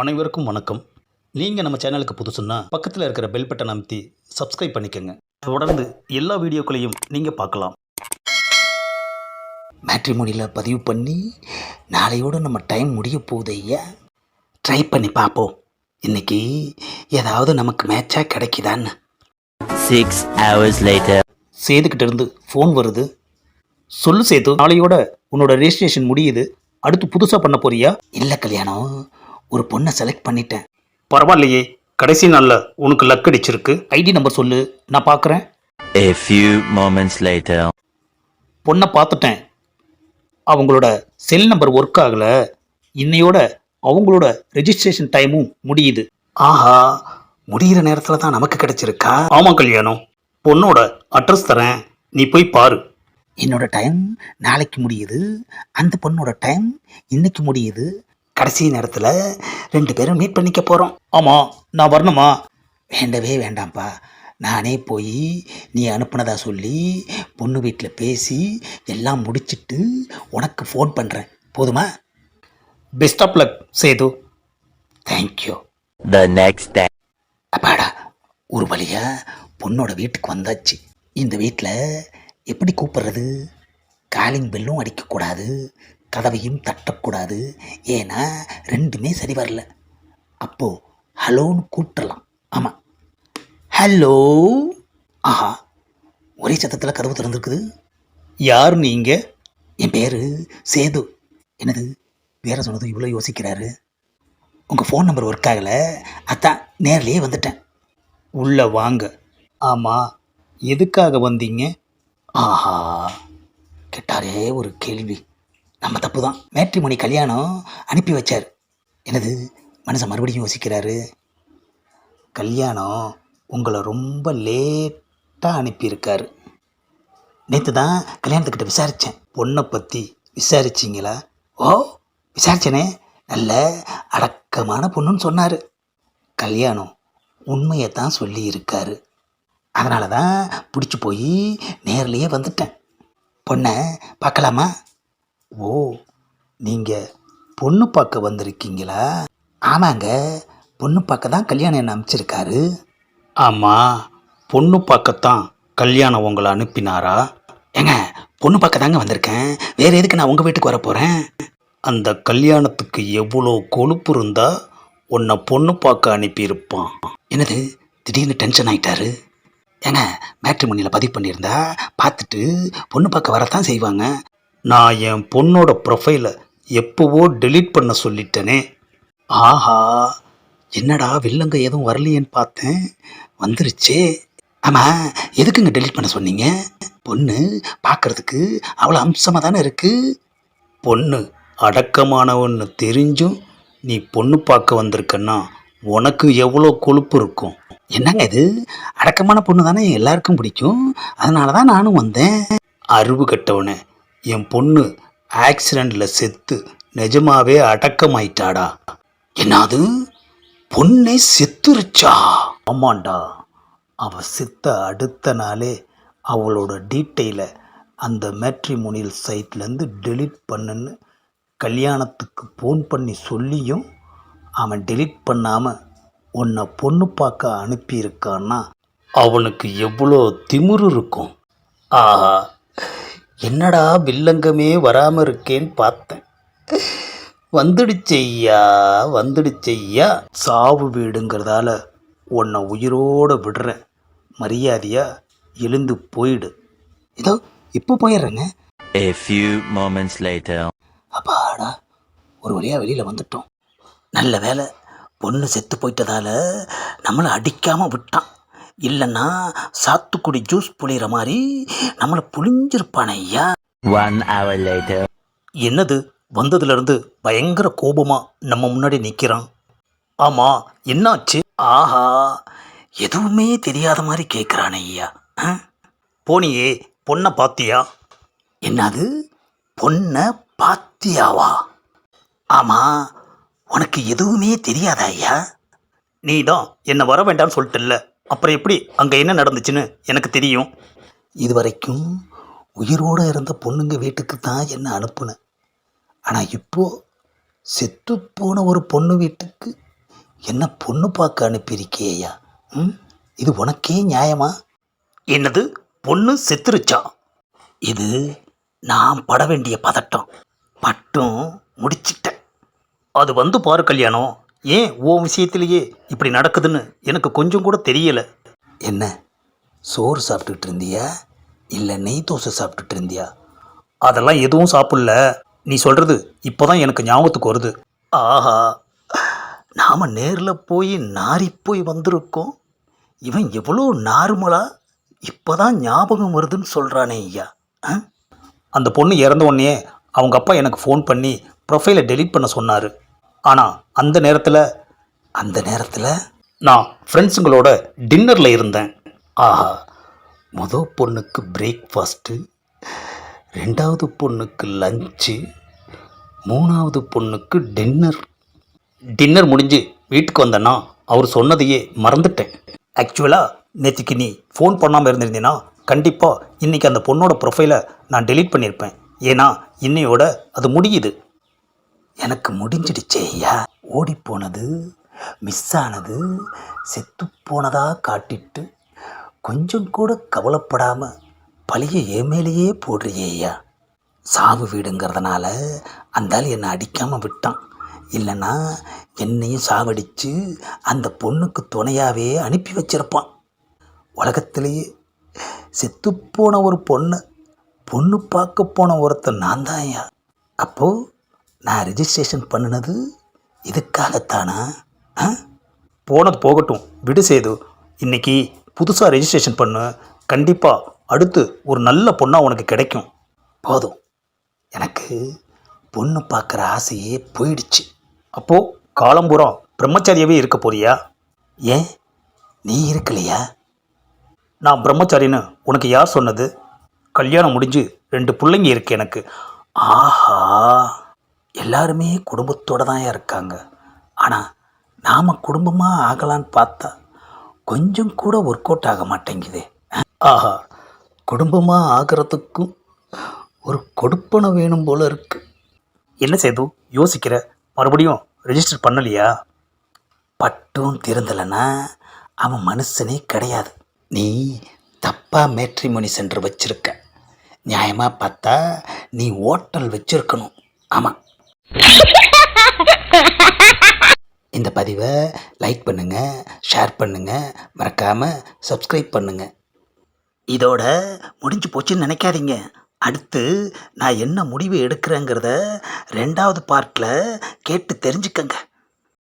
அனைவருக்கும் வணக்கம். நீங்கள் நம்ம சேனலுக்கு புதுசுன்னா பக்கத்தில் இருக்கிற பெல் பட்டன் அமைத்தி சப்ஸ்கிரைப் பண்ணிக்கோங்க. தொடர்ந்து எல்லா வீடியோக்களையும் நீங்கள் பார்க்கலாம். மேட்ரிமோனியில் பதிவு பண்ணி நாளையோடு நம்ம டைம் முடிய போகுது ஐயா. ட்ரை பண்ணி பார்ப்போம். இன்னைக்கு ஏதாவது நமக்கு மேட்சாக கிடைக்குதான்னு. Six hours later. சேதுக்கிட்ட இருந்து ஃபோன் வருது. சொல்லு சேது நாளையோட உன்னோட ரெஜிஸ்ட்ரேஷன் முடியுது. அடுத்து புதுசாக பண்ண போறியா? இல்லை கல்யாணம். ஒரு பொண்ணை செலக்ட் பண்ணிட்டேன். பரவாயில்லையே கடைசி நாளில் உனக்கு லக் அடிச்சிருக்கு. ஐடி நம்பர் சொல்லு நான் பார்க்குறேன் A few moments later. பொண்ணை பார்த்துட்டேன். அவங்களோட செல் நம்பர் ஒர்க் ஆகலை. இன்னையோட அவங்களோட ரெஜிஸ்ட்ரேஷன் டைமும் முடியுது. ஆஹா முடிகிற நேரத்தில் தான் நமக்கு கிடைச்சிருக்கா? ஆமாம் கல்யாணம். பொண்ணோட அட்ரஸ் தரேன். நீ போய் பாரு. என்னோட டைம் நாளைக்கு முடியுது. அந்த பொண்ணோட டைம் இன்னைக்கு முடியுது. கடைசி நேரத்தில் ரெண்டு பேரும் மீட் பண்ணிக்க போகிறோம் ஆமாம் நான் வரணுமா? வேண்டவே வேண்டாம்ப்பா. நானே போய் நீ அனுப்புனதா சொல்லி பொண்ணு வீட்டில் பேசி எல்லாம் முடிச்சிட்டு உனக்கு ஃபோன் பண்ணுறேன் போதுமா? Best of luck Sethu. Thank you The next day. அப்பாடா ஒரு வழியா பொண்ணோட வீட்டுக்கு வந்தாச்சு. இந்த வீட்டில் எப்படி கூப்பிடுறது? காலிங் பெல்லும் அடிக்கக்கூடாது. கதவையும் தட்டக்கூடாது. ஏன்னா ரெண்டுமே சரி வரல. அப்போ ஹலோன்னு கூப்பிடலாம். ஆமாம் ஹலோ? ஆஹா ஒரே சத்தத்தில் கதவு திறந்துருக்குது. யார் நீங்கள் என் பேர் சேது. என்னது? பேரை சொன்னது இவ்வளோ யோசிக்கிறாரு. உங்கள் ஃபோன் நம்பர் ஒர்க் ஆகலை. அதான் நேர்லேயே வந்துட்டேன். உள்ளே வாங்க. ஆமாம் எதுக்காக வந்தீங்க? ஆஹா கேட்டாரே ஒரு கேள்வி. நம்ம தப்பு தான் மேட்ரிமோனி கல்யாணம் அனுப்பி வச்சார். எனது மனுஷன் மறுபடியும் யோசிக்கிறாரு. கல்யாணம் உங்களை ரொம்ப லேட்டாக அனுப்பியிருக்காரு. நேற்று தான் கல்யாணத்துக்கிட்ட விசாரித்தேன் பொண்ணை பற்றி விசாரிச்சிங்களா? ஓ விசாரிச்சேனே. நல்ல அடக்கமான பொண்ணுன்னு சொன்னார். கல்யாணம் உண்மையை தான் சொல்லியிருக்காரு. அதனால தான் பிடிச்சி போய் நேர்லேயே வந்துட்டேன். பொண்ணை பார்க்கலாமா? ஓ நீங்கள் பொண்ணு பார்க்க வந்திருக்கீங்களா? ஆமாங்க பொண்ணு பார்க்க தான் கல்யாணம் என்ன அமைச்சிருக்காரு ஆமாம் பொண்ணு பார்க்கத்தான் கல்யாணம் உங்களை அனுப்பினாரா? ஏங்க பொண்ணு பார்க்க தாங்க வந்திருக்கேன். வேறு எதுக்கு நான் உங்கள் வீட்டுக்கு வர போகிறேன் அந்த கல்யாணத்துக்கு எவ்வளோ கொழுப்பு இருந்தா உன்னை பொண்ணு பார்க்க அனுப்பியிருப்பான். என்னது திடீர்னு டென்ஷன் ஆயிட்டாரு? ஏங்க மேட்ரிமோனியில் பதிவு பண்ணியிருந்தா பார்த்துட்டு பொண்ணு பார்க்க வரத்தான் செய்வாங்க. நான் என் பொண்ணோட ப்ரொஃபைலை எப்போவோ டெலீட் பண்ண சொல்லிட்டேனே. ஆஹா என்னடா வில்லங்க எதுவும் வரலையேன்னு பார்த்தேன். வந்துருச்சே. ஆமாம் எதுக்குங்க டெலீட் பண்ண சொன்னீங்க? பொண்ணு பார்க்கறதுக்கு அவ்வளோ அம்சமாக தானே இருக்குது பொண்ணு அடக்கமானவன்னு தெரிஞ்சும் நீ பொண்ணு பார்க்க வந்திருக்கன்னா உனக்கு எவ்வளோ கொழுப்பு இருக்கும்? என்னங்க இது? அடக்கமான பொண்ணு தானே எல்லாருக்கும் பிடிக்கும். அதனால தான் நானும் வந்தேன். அறிவு கட்டவனே என் பொண்ணு ஆக்சிடெண்ட்டில் செத்து நிஜமாவே அடக்கமாயிட்டாடா. என்னது? பொண்ணே செத்துருச்சா? ஆமாண்டா. அவ செத்த அடுத்த நாளே அவளோட டீட்டெயிலை அந்த மேட்ரிமோனியல் சைட்லேருந்து டெலீட் பண்ணுன்னு கல்யாணத்துக்கு ஃபோன் பண்ணி சொல்லியும் அவன் டெலீட் பண்ணாமல் உன்னை பொண்ணு பார்க்க அனுப்பியிருக்கான்னா அவனுக்கு எவ்வளோ திமிரு இருக்கும். ஆஹா. என்னடா வில்லங்கமே வராமல் இருக்கேன்னு பார்த்தேன். வந்துடுச்சையா வந்துடுச்சையா சாவு வீடுங்கிறதால உன்னை உயிரோட விடுறேன். மரியாதையா எழுந்து போயிடு. இதோ இப்போ போயிடுறேங்க A few moments later. அப்பாடா ஒரு வழியாக வெளியில் வந்துட்டோம். நல்ல வேலை பொண்ணு செத்து போயிட்டதால நம்மளை அடிக்காமல் விட்டான். இல்லைன்னா சாத்துக்குடி ஜூஸ் புளிகிற மாதிரி நம்மளை புளிஞ்சிருப்பானே ஐயா. One hour later. என்னது? வந்ததுலேருந்து பயங்கர கோபமாக நம்ம முன்னாடி நிற்கிறான் ஆமாம் என்னாச்சு? ஆஹா எதுவுமே தெரியாத மாதிரி கேட்குறானே ஐயா? போனியே பொண்ணை பாத்தியா? என்னது? பொண்ணை பாத்தியாவா? ஆமாம் உனக்கு எதுவுமே தெரியாதா ஐயா? நீ தான் என்னை வர வேண்டாம்னு சொல்லிட்டல்ல. அப்புறம் எப்படி அங்கே என்ன நடந்துச்சுன்னு எனக்கு தெரியும். இது வரைக்கும் உயிரோடு இருந்த பொண்ணுங்க வீட்டுக்கு தான் என்ன அனுப்புனேன் ஆனால் இப்போது செத்து போன ஒரு பொண்ணு வீட்டுக்கு என்ன பொண்ணு பார்க்க அனுப்பியிருக்கேயா ம்? இது உனக்கே நியாயமா? என்னது? பொண்ணு செத்துருச்சா? இது நான் பட வேண்டிய பதட்டம். பட்டும் முடிச்சிட்டேன். அது வந்து பாரு கல்யாணம். ஏன் ஓ விஷயத்திலேயே இப்படி நடக்குதுன்னு எனக்கு கொஞ்சம் கூட தெரியல? என்ன? சோறு சாப்பிட்டுட்டு இருந்தியா? இல்லை நெய் தோசை சாப்பிட்டுட்டு இருந்தியா? அதெல்லாம் எதுவும் சாப்பிடல. நீ சொல்றது இப்போதான் எனக்கு ஞாபகத்துக்கு வருது. ஆஹா. நாம் நேரில் போய் நாரி போய் வந்திருக்கோம். இவன் எவ்வளோ நார்மலா இப்போதான் ஞாபகம் வருதுன்னு சொல்கிறானே ஐயா? அந்த பொண்ணு இறந்த உடனே அவங்க அப்பா எனக்கு ஃபோன் பண்ணி ப்ரொஃபைலை டெலீட் பண்ண சொன்னார். ஆனால் அந்த நேரத்தில் அந்த நேரத்தில் நான் ஃப்ரெண்ட்ஸுங்களோட டின்னரில் இருந்தேன். ஆஹா முத பொண்ணுக்கு பிரேக்ஃபாஸ்ட்டு ரெண்டாவது பொண்ணுக்கு லஞ்சு மூணாவது பொண்ணுக்கு டின்னர் டின்னர் முடிஞ்சு வீட்டுக்கு வந்தேன்னா அவர் சொன்னதையே மறந்துட்டேன். ஆக்சுவலாக நேற்றுக்கு நீ ஃபோன் பண்ணாமல் இருந்திருந்தீன்னா கண்டிப்பாக இன்றைக்கி அந்த பொண்ணோட ப்ரொஃபைலை நான் டெலீட் பண்ணியிருப்பேன் ஏன்னா இன்னையோட அது முடியுது. எனக்கு முடிஞ்சிடுச்சே ஐயா. ஓடி போனது மிஸ் ஆனது செத்து காட்டிட்டு கொஞ்சம் கூட கவலைப்படாமல் பழியை ஏமேலேயே மேலேயே போடுறியே ஐயா. சாவு வீடுங்கிறதுனால அந்தால் என்னை அடிக்காமல் விட்டான். இல்லைன்னா என்னையும் சாவடித்து அந்த பொண்ணுக்கு துணையாகவே அனுப்பி வச்சிருப்பான். உலகத்திலேயே செத்துப்போன ஒரு பொண்ணை பொண்ணு பார்க்க போன ஒருத்தன் நான் தான் ஐயா. அப்போது நான் ரிஜிஸ்ட்ரேஷன் பண்ணினது இதுக்காகத்தானா? ஆ? போனது போகட்டும். விடு சேது இன்னைக்கு புதுசாக ரெஜிஸ்ட்ரேஷன் பண்ணு. கண்டிப்பாக அடுத்து ஒரு நல்ல பொண்ணாக உனக்கு கிடைக்கும். போதும். எனக்கு பொண்ணு பார்க்குற ஆசையே போயிடுச்சு. அப்போது காலம்புறம் பிரம்மச்சாரியாவே இருக்க போறியா? ஏன்? நீ இருக்கலையா? நான் பிரம்மச்சாரின்னு உனக்கு யார் சொன்னது? கல்யாணம் முடிஞ்சு ரெண்டு பிள்ளைங்க இருக்கு எனக்கு. ஆஹா! எல்லாருமே குடும்பத்தோடு தான் இருக்காங்க. ஆனால் நாம் குடும்பமாக ஆகலான்னு பார்த்தா கொஞ்சம் கூட ஒர்க் அவுட் ஆக மாட்டேங்குது. ஆஹா குடும்பமாக ஆகிறதுக்கும் ஒரு கொடுப்பனை வேணும் போல இருக்கு. என்ன செய்து யோசிக்கிற? மறுபடியும் ரெஜிஸ்டர் பண்ணலையா? பட்டும் திறந்தலைன்னா அவன் மனுஷனே கிடையாது. நீ தப்பாக மேட்ரிமோனி சென்டர் வச்சுருக்க. நியாயமாக பார்த்தா நீ ஹோட்டல் வச்சுருக்கணும். ஆமாம் இந்த பதிவை லைக் பண்ணுங்கள் ஷேர் பண்ணுங்கள் மறக்காமல் சப்ஸ்கிரைப் பண்ணுங்கள் இதோட முடிஞ்சு போச்சுன்னு நினைக்காதீங்க. அடுத்து நான் என்ன முடிவு எடுக்கிறேங்கிறத ரெண்டாவது பார்ட்டில் கேட்டு தெரிஞ்சுக்கங்க.